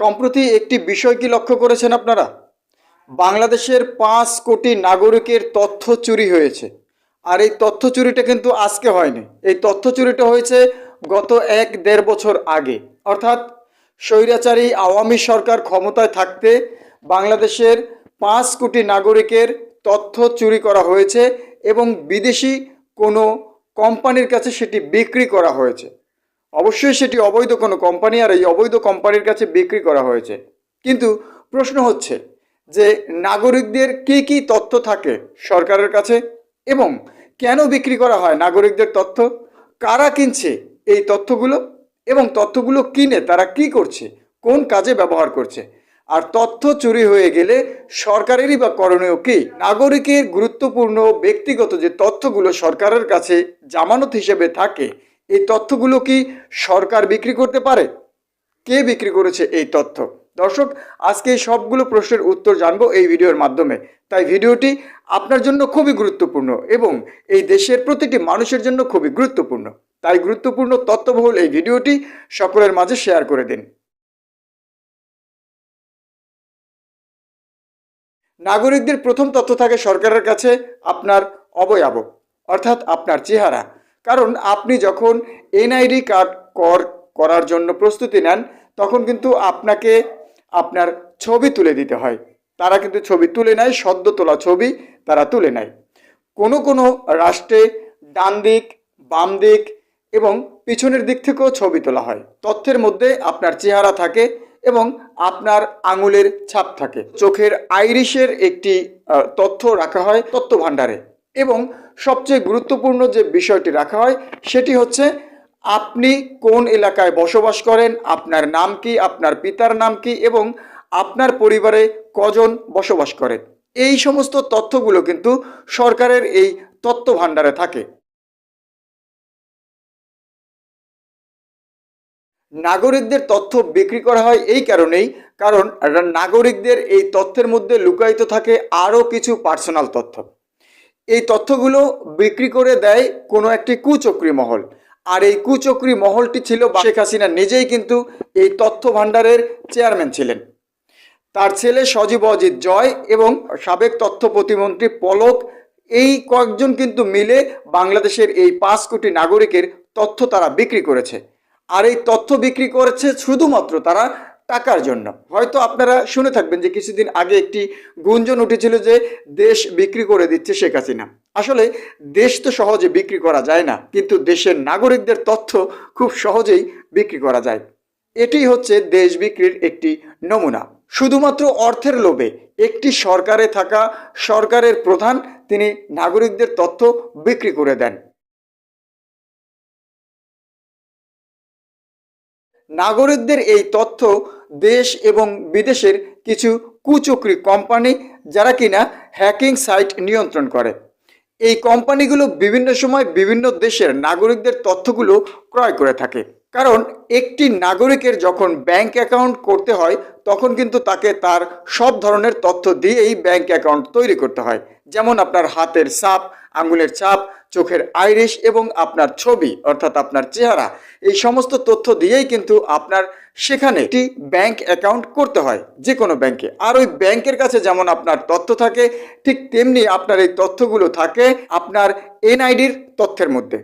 সম্প্রতি একটি বিষয় কি লক্ষ্য করেছেন আপনারা? বাংলাদেশের পাঁচ কোটি নাগরিকের তথ্য চুরি হয়েছে। আর এই তথ্য চুরিটা কিন্তু আজকে হয়নি। এই তথ্য চুরিটা হয়েছে গত এক দেড় বছর আগে। অর্থাৎ স্বৈরাচারী আওয়ামী সরকার ক্ষমতায় থাকতে বাংলাদেশের পাঁচ কোটি নাগরিকের তথ্য চুরি করা হয়েছে এবং বিদেশি কোনো কোম্পানির কাছে সেটি বিক্রি করা হয়েছে। অবশ্যই সেটি অবৈধ কোনো কোম্পানি আর এই অবৈধ কোম্পানির কাছে বিক্রি করা হয়েছে। কিন্তু প্রশ্ন হচ্ছে যে নাগরিকদের কি কি তথ্য থাকে সরকারের কাছে এবং কেন বিক্রি করা হয় নাগরিকদের তথ্য? কারা কিনছে এই তথ্যগুলো? এবং তথ্যগুলো কিনে তারা কি করছে? কোন কাজে ব্যবহার করছে? আর তথ্য চুরি হয়ে গেলে সরকারেরই বা করণীয় কি? নাগরিকের গুরুত্বপূর্ণ ব্যক্তিগত যে তথ্যগুলো সরকারের কাছে জামানত হিসেবে থাকে এই তথ্যগুলো কি সরকার বিক্রি করতে পারে? কে বিক্রি করেছে এই তথ্য? দর্শক, আজকে এই সবগুলো প্রশ্নের উত্তর জানব এই ভিডিওর মাধ্যমে। তাই ভিডিওটি আপনার জন্য খুবই গুরুত্বপূর্ণ এবং এই দেশের প্রতিটি মানুষের জন্য খুবই গুরুত্বপূর্ণ। তাই গুরুত্বপূর্ণ তথ্যবহুল এই ভিডিওটি সকলের মাঝে শেয়ার করে দিন। নাগরিকদের প্রথম তথ্য থাকে সরকারের কাছে আপনার অবয়াব, অর্থাৎ আপনার চেহারা। কারণ আপনি যখন এনআইডি কার্ড কর, করার জন্য প্রস্তুতি নেন, তখন কিন্তু আপনাকে আপনার ছবি তুলে দিতে হয়। তারা কিন্তু ছবি তুলে নেয়, সদ্য তোলা ছবি তারা তুলে নেয়। কোনো কোনো রাষ্ট্রে ডান দিক, বাম দিক এবং পিছনের দিক থেকেও ছবি তোলা হয়। তথ্যের মধ্যে আপনার চেহারা থাকে এবং আপনার আঙুলের ছাপ থাকে। চোখের আইরিশের একটি তথ্য রাখা হয় তথ্য ভাণ্ডারে এবং সবচেয়ে গুরুত্বপূর্ণ যে বিষয়টি রাখা হয়, সেটি হচ্ছে আপনি কোন এলাকায় বসবাস করেন, আপনার নাম কি, আপনার পিতার নাম কি এবং আপনার পরিবারে কজন বসবাস করেন এই সমস্ত তথ্যগুলো কিন্তু সরকারের এই তথ্য ভাণ্ডারে থাকে। নাগরিকদের তথ্য বিক্রি করা হয় এই কারণেই, কারণ নাগরিকদের এই তথ্যের মধ্যে লুকায়িত থাকে আরও কিছু পার্সোনাল তথ্য। এই তথ্যগুলো বিক্রি করে দেয় কোনো একটি কুচক্রী মহল। আর এই কুচক্রী মহলটি ছিল শেখ হাসিনা নিজেই কিন্তু এই তথ্য ভাণ্ডারের চেয়ারম্যান ছিলেন। তার ছেলে সজীব অজিত জয় এবং সাবেক তথ্য প্রতিমন্ত্রী পলক এই কয়েকজন কিন্তু মিলে বাংলাদেশের এই পাঁচ কোটি নাগরিকের তথ্য তারা বিক্রি করেছে। আর এই তথ্য বিক্রি করেছে শুধুমাত্র তারা টাকার জন্য। হয়তো আপনারা শুনে থাকবেন যে কিছুদিন আগে একটি গুঞ্জন উঠেছিল যে দেশ বিক্রি করে দিচ্ছে শেখ হাসিনা। আসলে দেশ তো সহজে বিক্রি করা যায় না, কিন্তু দেশের নাগরিকদের তথ্য খুব সহজেই বিক্রি করা যায়। এটি হচ্ছে দেশ বিক্রির একটি নমুনা। শুধুমাত্র অর্থের লোভে একটি সরকারে থাকা সরকারের প্রধান তিনি নাগরিকদের তথ্য বিক্রি করে দেন। নাগরিকদের এই তথ্য দেশ এবং বিদেশের কিছু কুচক্রি কোম্পানি যারা কিনা হ্যাকিং সাইট নিয়ন্ত্রণ করে। এই কোম্পানিগুলো বিভিন্ন সময় বিভিন্ন দেশের নাগরিকদের তথ্যগুলো ক্রয় করে থাকে। কারণ একটি নাগরিকের যখন ব্যাংক অ্যাকাউন্ট করতে হয়, তখন কিন্তু তাকে তার সব ধরনের তথ্য দিয়েই ব্যাংক অ্যাকাউন্ট তৈরি করতে হয়। যেমন আপনার হাতের ছাপ আঙুলের ছাপ চোখের আইরিশ এবং আপনার ছবি, অর্থাৎ আপনার চেহারা, এই সমস্ত তথ্য দিয়েই কিন্তু আপনার সেখানে একটি ব্যাংক অ্যাকাউন্ট করতে হয়। যে কোনো ব্যাংকে। আর ওই ব্যাংকের কাছে যেমন আপনার তথ্য থাকে, ঠিক তেমনি আপনার এই তথ্যগুলো থাকে আপনার এনআইডির তথ্যের মধ্যে।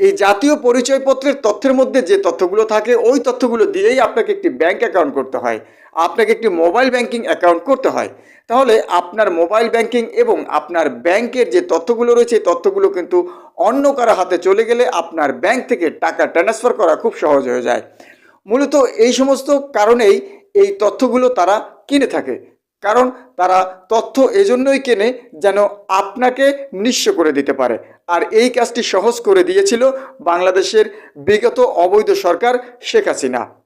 এই জাতীয় পরিচয়পত্রের তথ্যের মধ্যে যে তথ্যগুলো থাকে, ওই তথ্যগুলো দিয়েই আপনাকে একটি ব্যাংক অ্যাকাউন্ট করতে হয়। আপনাকে একটি মোবাইল ব্যাংকিং অ্যাকাউন্ট করতে হয়। তাহলে আপনার মোবাইল ব্যাংকিং এবং আপনার ব্যাংকের যে তথ্যগুলো রয়েছে তথ্যগুলো কিন্তু অন্য কারও হাতে চলে গেলে আপনার ব্যাংক থেকে টাকা ট্রান্সফার করা খুব সহজ হয়ে যায়। মূলত এই সমস্ত কারণেই এই তথ্যগুলো তারা কিনে থাকে। কারণ তারা তথ্য এজন্যই কেনে যেন আপনাকে নিঃস্ব করে দিতে পারে। আর এই কাজটি সহজ করে দিয়েছিল বাংলাদেশের বিগত অবৈধ সরকার শেখ হাসিনা।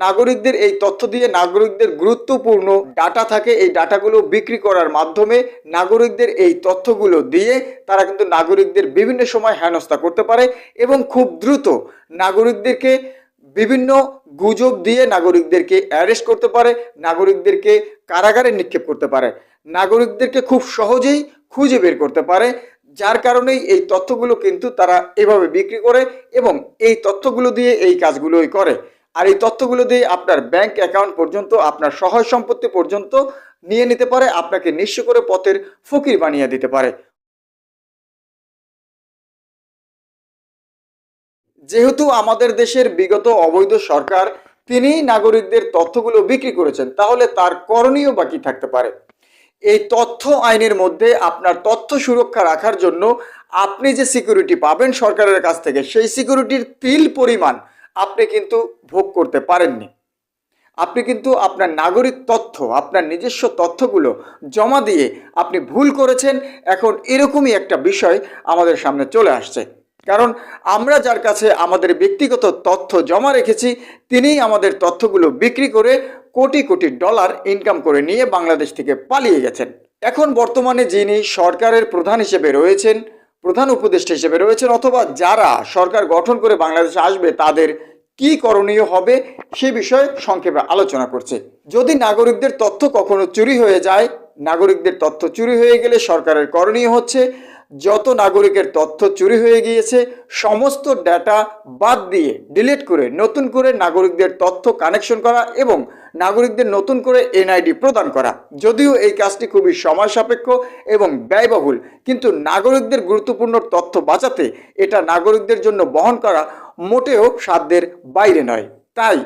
নাগরিকদের এই তথ্য দিয়ে নাগরিকদের গুরুত্বপূর্ণ ডাটা থাকে, এই ডাটাগুলো বিক্রি করার মাধ্যমে নাগরিকদের এই তথ্যগুলো দিয়ে তারা কিন্তু নাগরিকদের বিভিন্ন সময় হেনস্থা করতে পারে এবং খুব দ্রুত নাগরিকদেরকে বিভিন্ন গুজব দিয়ে নাগরিকদেরকে অ্যারেস্ট করতে পারে, নাগরিকদেরকে কারাগারে নিক্ষেপ করতে পারে। নাগরিকদেরকে খুব সহজেই খুঁজে বের করতে পারে, যার কারণেই এই তথ্যগুলো কিন্তু তারা এভাবে বিক্রি করে এবং এই তথ্যগুলো দিয়ে এই কাজগুলোই করে। আর এই তথ্যগুলো দিয়ে আপনার ব্যাংক অ্যাকাউন্ট পর্যন্ত, আপনার সহায় সম্পত্তি পর্যন্ত নিয়ে নিতে পারে, আপনাকে নিঃস্ব করে পথের ফকির বানিয়ে দিতে পারে। যেহেতু আমাদের দেশের বিগত অবৈধ সরকার, তিনি নাগরিকদের তথ্যগুলো বিক্রি করেছেন, তাহলে তার করণীয় বাকি থাকতে পারে? এই তথ্য আইনের মধ্যে আপনার তথ্য সুরক্ষা রাখার জন্য আপনি যে সিকিউরিটি পাবেন সরকারের কাছ থেকে, সেই সিকিউরিটির তিল পরিমাণ আপনি কিন্তু ভোগ করতে পারেননি। আপনি কিন্তু আপনার নাগরিক তথ্য, আপনার নিজস্ব তথ্যগুলো জমা দিয়ে আপনি ভুল করেছেন, এখন এরকমই একটা বিষয় আমাদের সামনে চলে আসছে। কারণ আমরা যার কাছে আমাদের ব্যক্তিগত তথ্য জমা রেখেছি, তিনিই আমাদের তথ্যগুলো বিক্রি করে কোটি কোটি ডলার ইনকাম করে নিয়ে বাংলাদেশ থেকে পালিয়ে গেছেন। এখন বর্তমানে যিনি সরকারের প্রধান হিসেবে রয়েছেন প্রধান উপদেষ্টা হিসেবে রয়েছেন, অথবা যারা সরকার গঠন করে বাংলাদেশে আসবে, তাদের কি করণীয় হবে সে বিষয়ে সংক্ষেপে আলোচনা করছে। যদি নাগরিকদের তথ্য কখনো চুরি হয়ে যায়, নাগরিকদের তথ্য চুরি হয়ে গেলে সরকারের করণীয় হচ্ছে যত নাগরিকের তথ্য চুরি হয়ে গিয়েছে, সমস্ত ডাটা বাদ দিয়ে ডিলিট করে নতুন করে নাগরিকদের তথ্য কানেকশন করা এবং নাগরিকদের নতুন করে এনআইডি প্রদান করা। যদিও এই কাজটি খুবই সময় সাপেক্ষ এবং ব্যয়বহুল, কিন্তু নাগরিকদের গুরুত্বপূর্ণ তথ্য বাঁচাতে এটা নাগরিকদের জন্য বহন করা মোটেও সাধ্যের বাইরে নয়। তাই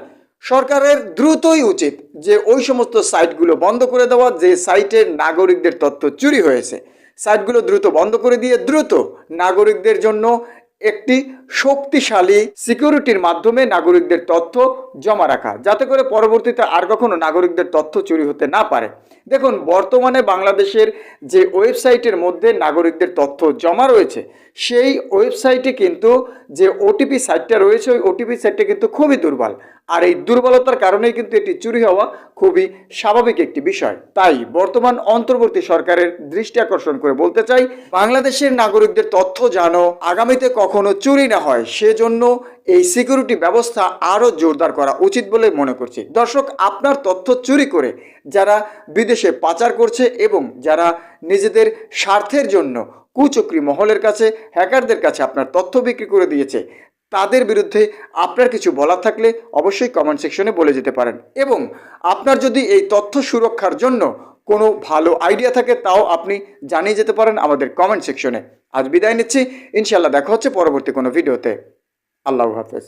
সরকারের দ্রুতই উচিত যে ওই সমস্ত সাইটগুলো বন্ধ করে দেওয়া, যে সাইটের নাগরিকদের তথ্য চুরি হয়েছে। সাইটগুলো দ্রুত বন্ধ করে দিয়ে দ্রুত নাগরিকদের জন্য একটি শক্তিশালী সিকিউরিটির মাধ্যমে নাগরিকদের তথ্য জমা রাখা, যাতে করে পরবর্তীতে আর কখনো নাগরিকদের তথ্য চুরি হতে না পারে। দেখুন, বর্তমানে বাংলাদেশের যে ওয়েবসাইটের মধ্যে নাগরিকদের তথ্য জমা রয়েছে, সেই ওয়েবসাইটে কিন্তু যে ওটিপি সাইটটা রয়েছে, ওই ওটিপি সাইটটা কিন্তু খুবই দুর্বল। আর এই দুর্বলতার কারণেই কিন্তু এটি চুরি হওয়া খুবই স্বাভাবিক একটি বিষয়। তাই বর্তমান অন্তর্বর্তী সরকারের দৃষ্টি আকর্ষণ করে বলতে চাই, বাংলাদেশের নাগরিকদের তথ্য যেন আগামীতে কখনো চুরি না হয়, সেজন্য এই সিকিউরিটি ব্যবস্থা আরও জোরদার করা উচিত বলে মনে করছি। দর্শক, আপনার তথ্য চুরি করে যারা বিদেশে পাচার করছে এবং যারা নিজেদের স্বার্থের জন্য কুচক্রি মহলের কাছে, হ্যাকারদের কাছে আপনার তথ্য বিক্রি করে দিয়েছে তাদের বিরুদ্ধে আপনার কিছু বলার থাকলে অবশ্যই কমেন্ট সেকশনে বলে যেতে পারেন। এবং আপনার যদি এই তথ্য সুরক্ষার জন্য কোনো ভালো আইডিয়া থাকে, তাও আপনি জানিয়ে যেতে পারেন আমাদের কমেন্ট সেকশনে আজ বিদায় নিচ্ছি। ইনশাল্লাহ দেখা হচ্ছে পরবর্তী কোনো ভিডিওতে আল্লাহ হাফেজ।